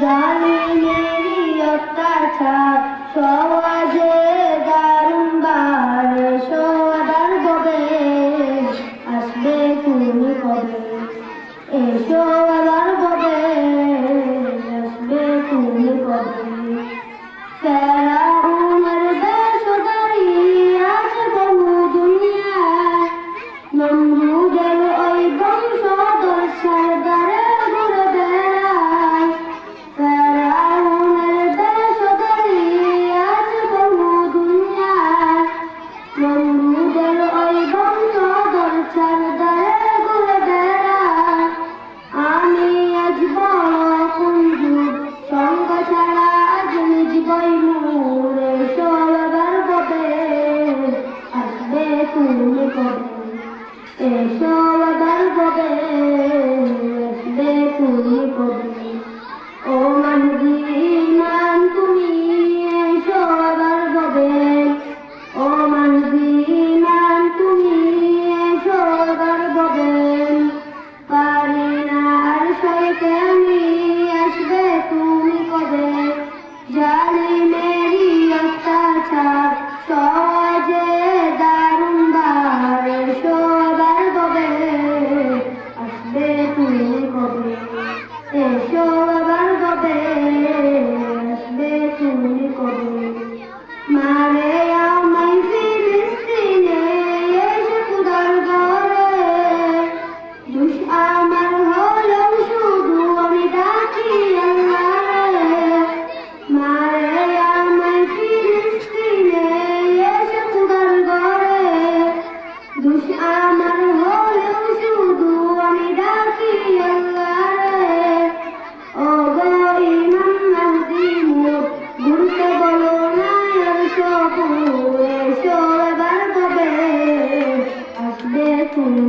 জালিমেরই অত্যাচার সমাজে দারুণ বাড়ে সবার কবে আসবে তুমি কবে এসো আবার কবে আসবে তুমি কবে Mamluda সরদার গুরদার আমি আজ বড় Ngày xưa